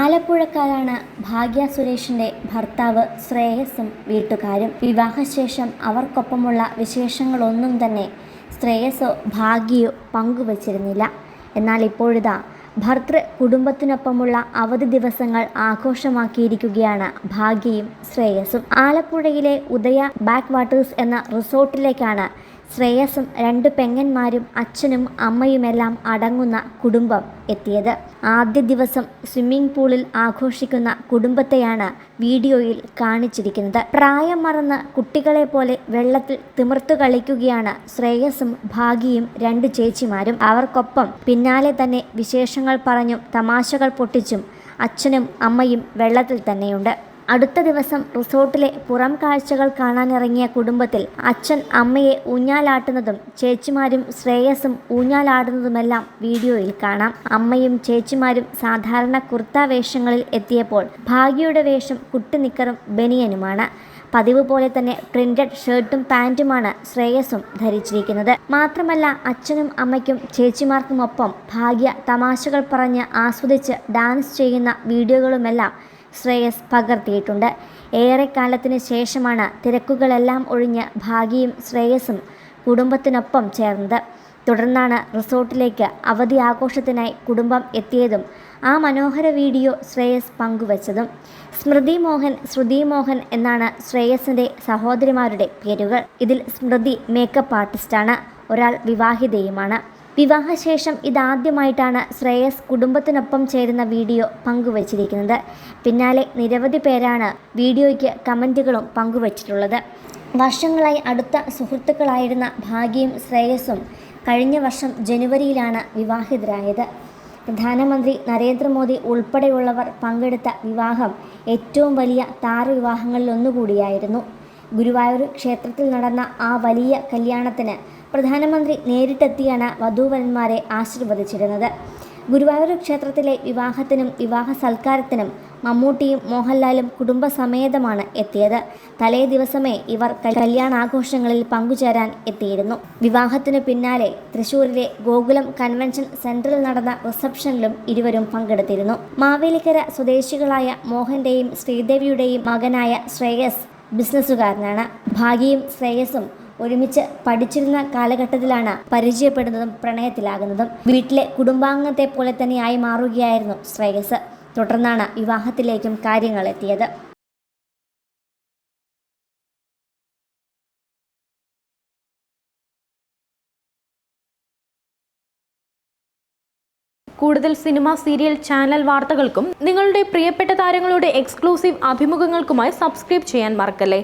ആലപ്പുഴക്കാരാണ് ഭാഗ്യ സുരേഷിന്റെ ഭർത്താവ് ശ്രേയസും വീട്ടുകാരും. വിവാഹശേഷം അവർക്കൊപ്പമുള്ള വിശേഷങ്ങളൊന്നും തന്നെ ശ്രേയസോ ഭാഗ്യയോ പങ്കുവച്ചിരുന്നില്ല. എന്നാൽ ഇപ്പോഴിതാ ഭർത്തൃ കുടുംബത്തിനൊപ്പമുള്ള അവധി ദിവസങ്ങൾ ആഘോഷമാക്കിയിരിക്കുകയാണ് ഭാഗ്യയും ശ്രേയസും ആലപ്പുഴയിലെ ഉദയ ബാക്ക് വാട്ടേഴ്സ് എന്ന റിസോർട്ടിലേക്കാണ് ശ്രേയസും രണ്ട് പെങ്ങന്മാരും അച്ഛനും അമ്മയുമെല്ലാം അടങ്ങുന്ന കുടുംബം എത്തിയത്. ആദ്യ ദിവസം സ്വിമ്മിംഗ് പൂളിൽ ആഘോഷിക്കുന്ന കുടുംബത്തെയാണ് വീഡിയോയിൽ കാണിച്ചിരിക്കുന്നത്. പ്രായം മറന്ന് കുട്ടികളെ പോലെ വെള്ളത്തിൽ തിമിർത്തു കളിക്കുകയാണ് ശ്രേയസും ഭാഗ്യയും രണ്ട് ചേച്ചിമാരും. അവർക്കൊപ്പം പിന്നാലെ തന്നെ വിശേഷങ്ങൾ പറഞ്ഞും തമാശകൾ പൊട്ടിച്ചും അച്ഛനും അമ്മയും വെള്ളത്തിൽ തന്നെയുണ്ട്. അടുത്ത ദിവസം റിസോർട്ടിലെ പുറം കാഴ്ചകൾ കാണാനിറങ്ങിയ കുടുംബത്തിൽ അച്ഛൻ അമ്മയെ ഊഞ്ഞാലാട്ടുന്നതും ചേച്ചിമാരും ശ്രേയസും ഊഞ്ഞാലാടുന്നതുമെല്ലാം വീഡിയോയിൽ കാണാം. അമ്മയും ചേച്ചിമാരും സാധാരണ കുർത്ത വേഷങ്ങളിൽ എത്തിയപ്പോൾ ഭാഗ്യയുടെ വേഷം കുട്ടിനിക്കറും ബനിയനുമാണ്. പതിവ് പോലെ തന്നെ പ്രിന്റഡ് ഷർട്ടും പാന്റുമാണ് ശ്രേയസും ധരിച്ചിരിക്കുന്നത്. മാത്രമല്ല അച്ഛനും അമ്മയ്ക്കും ചേച്ചിമാർക്കുമൊപ്പം ഭാഗ്യ തമാശകൾ പറഞ്ഞ് ആസ്വദിച്ച് ഡാൻസ് ചെയ്യുന്ന വീഡിയോകളുമെല്ലാം ശ്രേയസ് പകർത്തിയിട്ടുണ്ട്. ഏറെക്കാലത്തിന് ശേഷമാണ് തിരക്കുകളെല്ലാം ഒഴിഞ്ഞ് ഭാഗ്യയും ശ്രേയസും കുടുംബത്തിനൊപ്പം ചേർന്നത്. തുടർന്നാണ് റിസോർട്ടിലേക്ക് അവധി ആഘോഷത്തിനായി കുടുംബം എത്തിയതും ആ മനോഹര വീഡിയോ ശ്രേയസ് പങ്കുവച്ചതും. സ്മൃതി മോഹൻ ശ്രുതി മോഹൻ എന്നാണ് ശ്രേയസിന്റെ സഹോദരിമാരുടെ പേരുകൾ. ഇതിൽ സ്മൃതി മേക്കപ്പ് ആർട്ടിസ്റ്റാണ് ഒരാൾ വിവാഹിതയുമാണ്. വിവാഹശേഷം ഇതാദ്യമായിട്ടാണ് ശ്രേയസ് കുടുംബത്തിനൊപ്പം ചേരുന്ന വീഡിയോ പങ്കുവച്ചിരിക്കുന്നത്. പിന്നാലെ നിരവധി പേരാണ് വീഡിയോയ്ക്ക് കമന്റുകളും പങ്കുവച്ചിട്ടുള്ളത്. വർഷങ്ങളായി അടുത്ത സുഹൃത്തുക്കളായിരുന്ന ഭാഗ്യയും ശ്രേയസും കഴിഞ്ഞ വർഷം ജനുവരിയിലാണ് വിവാഹിതരായത്. പ്രധാനമന്ത്രി നരേന്ദ്രമോദി ഉൾപ്പെടെയുള്ളവർ പങ്കെടുത്ത വിവാഹം ഏറ്റവും വലിയ താരവിവാഹങ്ങളിലൊന്നുകൂടിയായിരുന്നു. ഗുരുവായൂർ ക്ഷേത്രത്തിൽ നടന്ന ആ വലിയ കല്യാണത്തിന് പ്രധാനമന്ത്രി നേരിട്ടെത്തിയാണ് വധൂവരന്മാരെ ആശീർവദിച്ചിരുന്നത്. ഗുരുവായൂർ ക്ഷേത്രത്തിലെ വിവാഹത്തിനും വിവാഹ സൽക്കാരത്തിനും മമ്മൂട്ടിയും മോഹൻലാലും കുടുംബസമേതമാണ് എത്തിയത്. തലേ ദിവസമേ ഇവർ കല്യാണാഘോഷങ്ങളിൽ പങ്കുചേരാൻ എത്തിയിരുന്നു. വിവാഹത്തിനു പിന്നാലെ തൃശൂരിലെ ഗോകുലം കൺവെൻഷൻ സെന്ററിൽ നടന്ന റിസപ്ഷനിലും ഇരുവരും പങ്കെടുത്തിരുന്നു. മാവേലിക്കര സ്വദേശികളായ മോഹന്റെയും ശ്രീദേവിയുടെയും മകനായ ശ്രേയസ് ബിസിനസ്സുകാരനാണ്. ഭാഗ്യയും ശ്രേയസും ഒരുമിച്ച് പഠിച്ചിരുന്ന കാലഘട്ടത്തിലാണ് പരിചയപ്പെടുന്നതും പ്രണയത്തിലാകുന്നതും. വീട്ടിലെ കുടുംബാംഗത്തെ പോലെ തന്നെയായി മാറുകയായിരുന്നു ശ്രേയസ്. തുടർന്നാണ് വിവാഹത്തിലേക്കും കാര്യങ്ങൾ എത്തിയത്. കൂടുതൽ സിനിമ സീരിയൽ ചാനൽ വാർത്തകൾക്കും നിങ്ങളുടെ പ്രിയപ്പെട്ട താരങ്ങളുടെ എക്സ്ക്ലൂസീവ് അഭിമുഖങ്ങൾക്കുമായി സബ്സ്ക്രൈബ് ചെയ്യാൻ മറക്കല്ലേ?